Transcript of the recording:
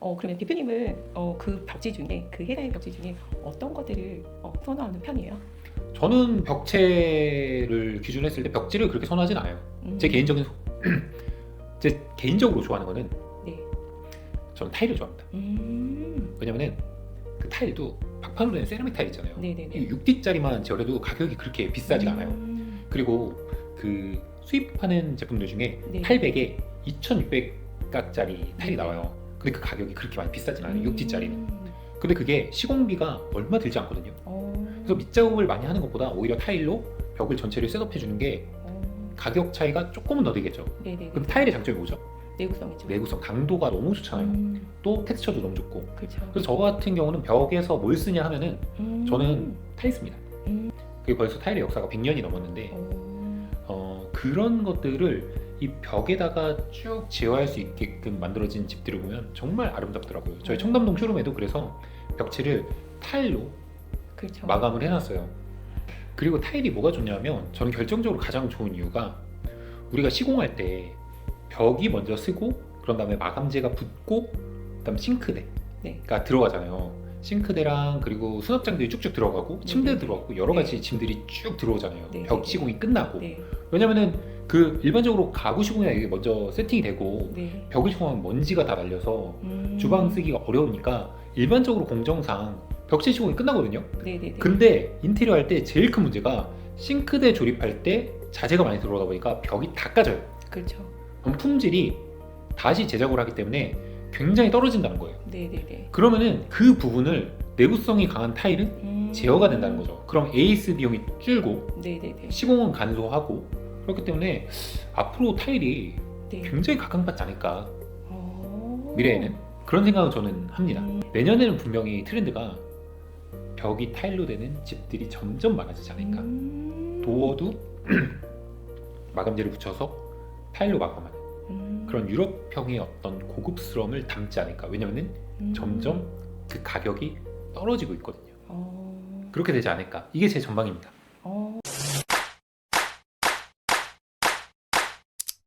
어, 그러면 대표님은 어, 그 벽지 중에 그 해당 벽지 중에 어떤 것들을 어, 선호하는 편이에요? 저는 벽체를 기준으로 했을 때 벽지를 그렇게 선호하진 않아요. 음. 제 개인적인 소- 제 개인적으로 좋아하는 거는 네. 저는 타일을 좋아합니다. 음. 왜냐면은 그 타일도 박판으로 된 세라믹 타일 있잖아요. 네네네. 6D짜리만 재워도 가격이 그렇게 비싸지가 않아요. 음. 그리고 그 수입하는 제품들 중에 네. 800에 2,600각짜리 타일이 네. 나와요. 근데 그 가격이 그렇게 많이 비싸진 않아요. 음. 6D짜리는. 근데 그게 시공비가 얼마 들지 않거든요. 어. 그래서 밑작업을 많이 하는 것보다 오히려 타일로 벽을 전체를 셋업해 주는 게 어. 가격 차이가 조금은 더 되겠죠. 네네네. 그럼 타일의 장점이 뭐죠? 내구성이죠. 내구성, 강도가 너무 좋잖아요. 음. 또 텍스처도 너무 좋고. 그렇죠. 그래서 저 같은 경우는 벽에서 뭘 쓰냐 하면은 음. 저는 타일 씁니다. 음. 그게 벌써 타일의 역사가 100년이 넘었는데 어. 어, 그런 것들을 이 벽에다가 쭉 제어할 수 있게끔 만들어진 집들을 보면 정말 아름답더라고요. 저희 음. 청담동 쇼룸에도 그래서 벽지를 타일로 그렇죠. 마감을 해놨어요. 그리고 타일이 뭐가 좋냐면 저는 결정적으로 가장 좋은 이유가 우리가 시공할 때 벽이 먼저 쓰고 그런 다음에 마감재가 붙고 그다음 싱크대가 네. 들어가잖아요. 싱크대랑 그리고 수납장들이 쭉쭉 들어가고 침대 네. 들어가고 여러 네. 가지 짐들이 쭉 들어오잖아요. 네. 벽 시공이 끝나고 네. 왜냐면은 그 일반적으로 가구 시공이나 이게 먼저 세팅이 되고 네. 벽을 시공하면 먼지가 다 날려서 음. 주방 쓰기가 어려우니까 일반적으로 공정상 벽체 시공이 끝나거든요. 네네네. 근데 인테리어 할 때 제일 큰 문제가 싱크대 조립할 때 자재가 많이 들어오다 보니까 벽이 다 까져요. 그렇죠. 그럼 품질이 다시 제작을 하기 때문에 굉장히 떨어진다는 거예요. 네네네. 그러면은 그 부분을 내구성이 강한 타일은 음. 제어가 된다는 거죠. 그럼 AS 비용이 줄고 네네네. 시공은 간소하고 그렇기 때문에 앞으로 타일이 네. 굉장히 각광받지 않을까 어. 미래에는 그런 생각을 저는 합니다. 음. 내년에는 분명히 트렌드가 벽이 타일로 되는 집들이 점점 많아지지 않을까. 음. 도어도 마감재를 붙여서 타일로 마감하는 음. 그런 유럽형의 어떤 고급스러움을 담지 않을까. 왜냐면은 음. 점점 그 가격이 떨어지고 있거든요. 어. 그렇게 되지 않을까. 이게 제 전망입니다.